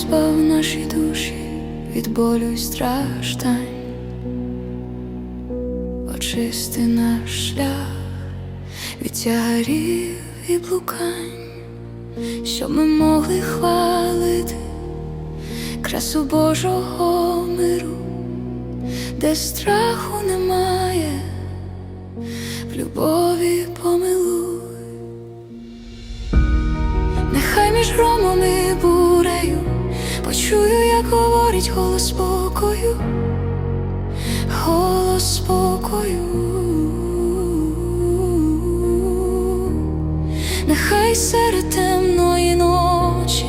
позбав наші душі від болю й страждань, очисти наш шлях від тягарів і блукань, щоб ми могли хвалити красу Божого миру, де страху немає, в любові помилуй. Говорить голос спокою, голос спокою. Нехай серед темної ночі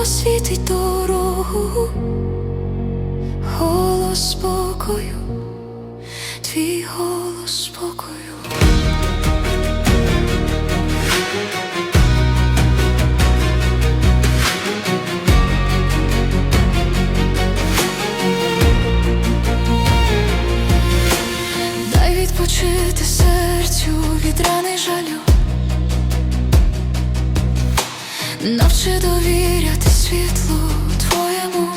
освітить дорогу, голос спокою, твій голос спокою. Відпочити серцю від рани жалю. Навчи довіряти світлу твоєму,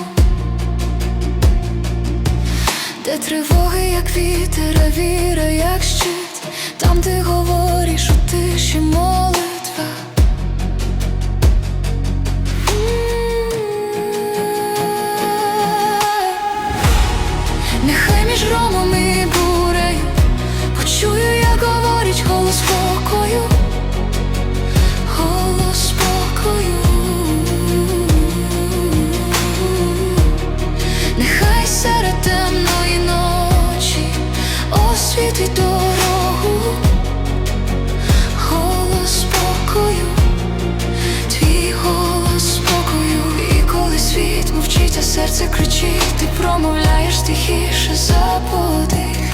де тривоги, як вітер, а віра, як щит, там ти говориш у тиші молитва. Нехай між громом і спокою, голос спокою. Нехай серед темної ночі освітить дорогу, голос спокою, твій голос спокою, і коли світ мовчить, а серце кричить, ти промовляєш тихіше за подих.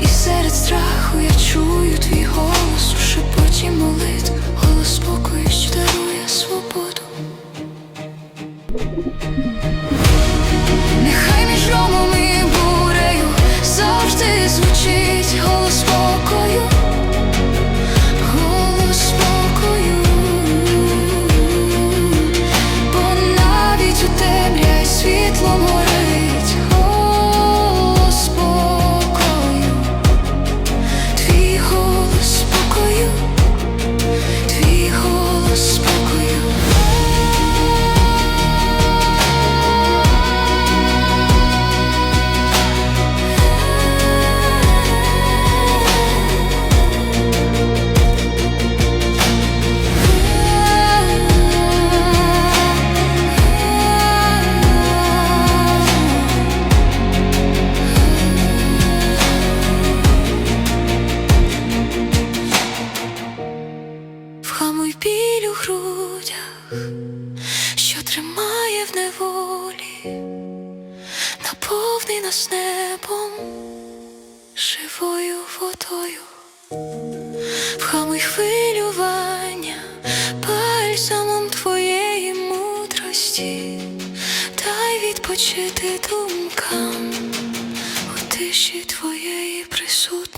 І серед страху я чую твій голос біль у грудях, що тримає в неволі, наповни нас небом, живою водою, вхамуй хвилювання, бальзамом твоєї мудрості, дай відпочити думкам у тиші твоєї присутності.